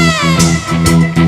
Thank you.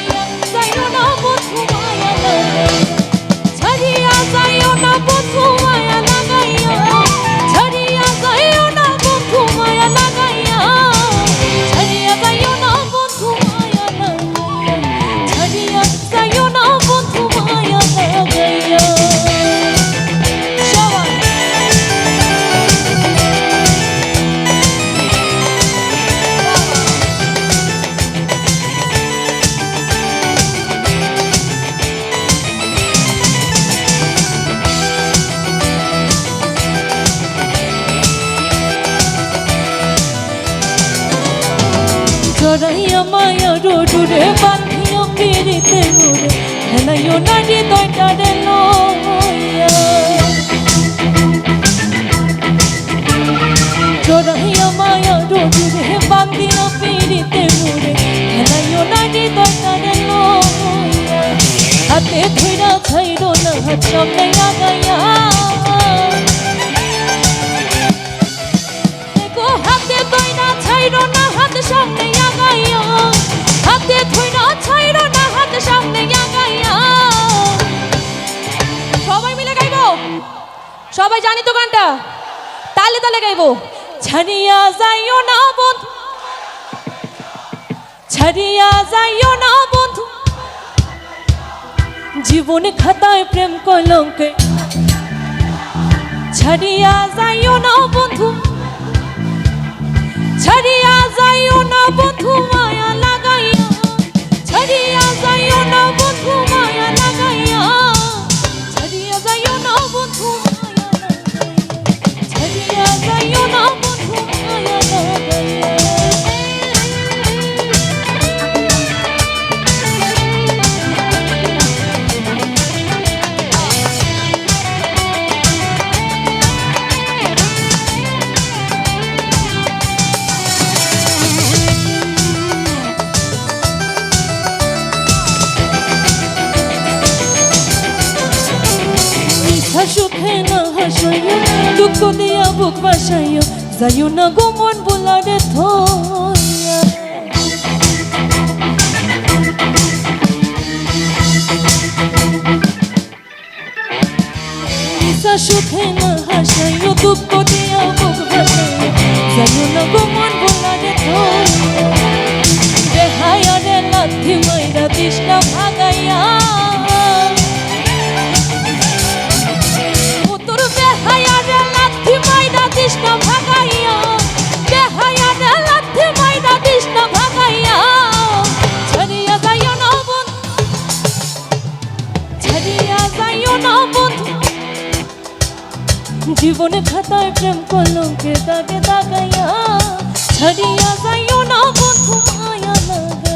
জড়াইয়া মায়া রোডুরে বাঁধিও পিড়িতে মোরে হেলাইও না হৃদয়টারে লইয়া জড়াইয়া মায়া রোডুরে বাঁধিও পিড়িতে মোরে হেলাইও না হৃদয়টারে লইয়া হাতে ধইরা ছাইরো না হাত সামনে লাগাইয়া গো হাতে ধইরা ছাইরো না হাত সামনে সবাই জানি তো গানটা? তালে তালে গাইবো। ছাড়িয়া যাইও না বন্ধু। ছাড়িয়া যাইও না বন্ধু। জীবন খাতায় প্রেম কলঙ্কে। ছাড়িয়া যাইও না বন্ধু। ছাড়িয়া যাইও না বন্ধু, মায়া না হাসাইও দুঃখ দিয়া বুক যাইও না গো বোলারে দুঃখ দিয়া বুক বাসাইও যাইও না গো জীবনে খাতায় প্রেম কলঙ্কে দাগে দাগাইয়া ছাড়িয়া যাইও না বন্ধু মায়া লাগাইয়া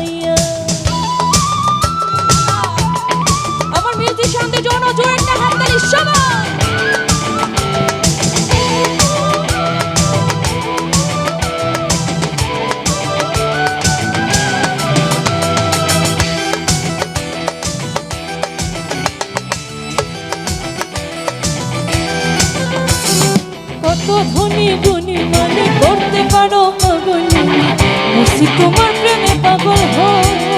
পারো পাগলি। মুসি তোমার পাগল হইয়া